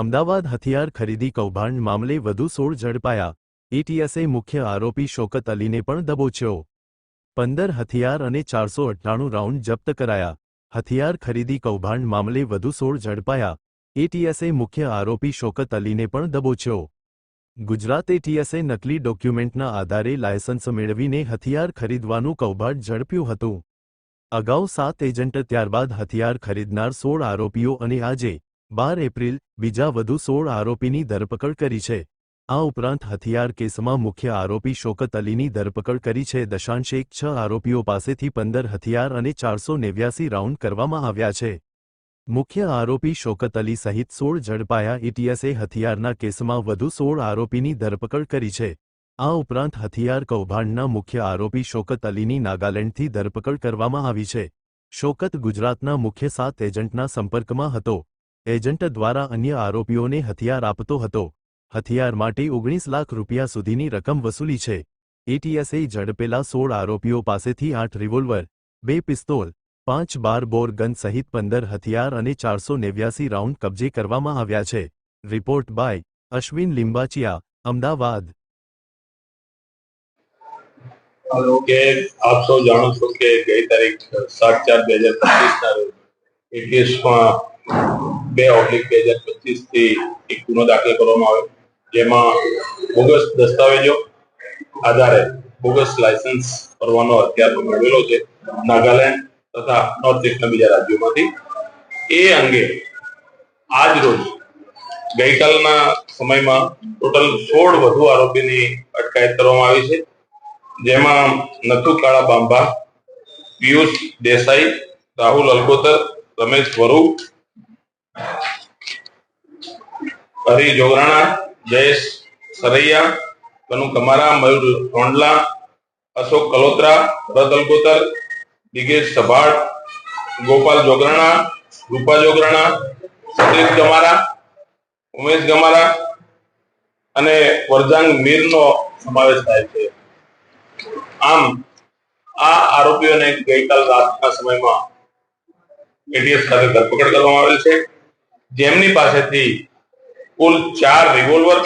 અમદાવાદ હથિયાર ખરીદી કૌભાંડ મામલે વધુ સોળ ઝડપાયા. એટીએસે મુખ્ય આરોપી શોકત અલીને પણ દબોચ્યો. પંદર હથિયાર અને ચારસો અઠ્ઠાણું રાઉન્ડ જપ્ત કરાયા. હથિયાર ખરીદી કૌભાંડ મામલે વધુ સોળ ઝડપાયા. એટીએસે મુખ્ય આરોપી શોકત અલીને પણ દબોચ્યો. ગુજરાત એટીએસે નકલી ડોક્યુમેન્ટના આધારે લાયસન્સ મેળવીને હથિયાર ખરીદવાનું કૌભાંડ ઝડપ્યું હતું. અગાઉ સાત એજન્ટ ત્યારબાદ હથિયાર ખરીદનાર સોળ આરોપીઓ અને આજે બાર એપ્રિલ, બીજા વધુ સોળ આરોપીની ધરપકડ કરી છે. આ ઉપરાંત હથિયાર કેસમાં મુખ્ય આરોપી શોકત અલીની ધરપકડ કરી છે. દશાંશ એક છ આરોપીઓ પાસેથી પંદર હથિયાર અને ચારસો નેવ્યાસી રાઉન્ડ કરવામાં આવ્યા છે. મુખ્ય આરોપી શોકત અલી સહિત સોળ ઝડપાયા ઇટીએસએ હથિયારના કેસમાં વધુ સોળ આરોપીની ધરપકડ કરી છે. આ ઉપરાંત હથિયાર કૌભાંડના મુખ્ય આરોપી શોકત અલીની નાગાલેન્ડથી ધરપકડ કરવામાં આવી છે. શોકત ગુજરાતના મુખ્ય સાત એજન્ટના સંપર્કમાં હતો. એજન્ટ દ્વારા અન્ય આરોપીઓને હથિયાર આપતો હતો. હથિયાર માટે ઓગણીસ લાખ રૂપિયા સુધીની રકમ વસૂલી છે. એટીએસએ ઝડપેલા સોળ આરોપીઓ પાસેથી આઠ રિવોલ્વર, બે પિસ્તોલ, પાંચ બાર બોર ગન સહિત પંદર હથિયાર અને ચારસો નેવ્યાસી રાઉન્ડ કબજે કરવામાં આવ્યા છે. Report by Ashwin Limbachiya, Ahmedabad. કે જાણો છો કે ગઈ તારીખ સાત ચાર બે હજાર પચીસ ના રોજ એટીએસમાં બે ઓબ્લિક બે હજાર પચીસથી એક ગુનો દાખલ કરવામાં આવ્યો. જેમાં બોગસ દસ્તાવેજો આધારે બોગસ લાયસન્સ કરવાનો હથિયાર મેળવેલો છે નાગાલેન્ડ તથા નોર્થ ઇસ્ટના બીજા રાજ્યોમાંથી. એ અંગે આજ રોજ ગઈકાલના સમયમાં ટોટલ સોળ વધુ આરોપીની અટકાયત કરવામાં આવી છે. જેમાં નથુ કાળા બાંભા, પિયુષ દેસાઈ, રાહુલ અલકોતર રમેશ વરુ હરી જોગરાણા જયેશ સરૈયા કનુ કમારા, મયુર રોંડલા, અશોક કલોત્રા, ભરત અલગોતર, દિગેશ સભાડ ગોપાલ જોગરાણા, રૂપા જોગરાણા, સતીશ ગમારા, ઉમેશ ગમારા અને વરજાંગ મીરનો સમાવેશ થાય છે. આમ, આ આરોપીઓને ગઈકાલ રાતના સમયમાં એટીએસ ખાતે ધરપકડ કરવામાં આવેલ છે. જેમની પાસેથી કુલ ચાર રિવોલ્વર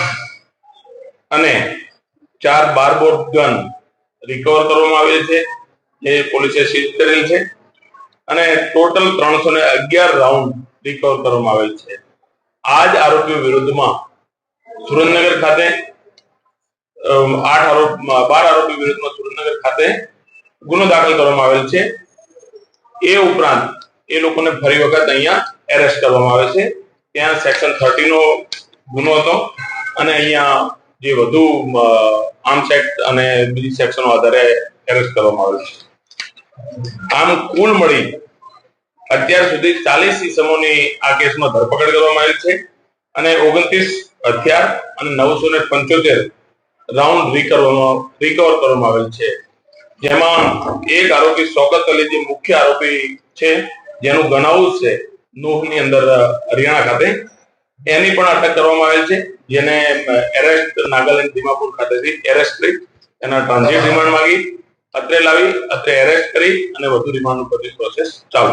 અને ચાર બારબોર્ડ ગન રિકવર કરવામાં આવેલ છે, જે પોલીસે સીઝ કરેલ છે અને ટોટલ ત્રણસો ને અગિયાર રાઉન્ડ રિકવર કરવામાં આવેલ છે. આ જ આરોપીઓ વિરુદ્ધમાં સુરેન્દ્રનગર ખાતે આઠ આરોપ, બાર આરોપી વિરુદ્ધમાં સુરેન્દ્રનગર ખાતે ગુનો દાખલ કરવામાં આવેલ છે. એ ઉપરાંત એ લોકોને ફરી વખત અહીંયા એરેસ્ટ કરવામાં આવે છે. ત્યાં સેક્શન થર્ટી નો ગુનો હતો અને અહીંયા જે વધુ આર્મ્સ એક્ટ અને બીજી સેક્શનો આધારે એરેસ્ટ કરવામાં આવે છે. આમ કુલ મળી અત્યાર સુધી ચાલીસ ઇસમોની આ કેસમાં ધરપકડ કરવામાં આવી છે અને ઓગણત્રીસ હથિયાર અને નવસો ને પંચોતેર રાઉન્ડ રિકવરમાં રિકવર કરવામાં આવેલ છે. જેમાં એક આરોપી સોગત અલી જે મુખ્ય આરોપી છે. જેનું ગનાઉસ છે નોહની અંદર હરિયાણા ખાતે. એની પણ અટક કરવામાં આવેલ છે, જેને એરેસ્ટ નાગાલેન્ડ દિમાપુર ખાતેથી એરેસ્ટ કરી, એના ટ્રાન્ઝિટ રિમાન્ડ માંગી, અત્રે લાવી, અત્રે એરેસ્ટ કરી, અને વધુ રિમાન્ડ ઉપરની પ્રોસેસ ચાલુ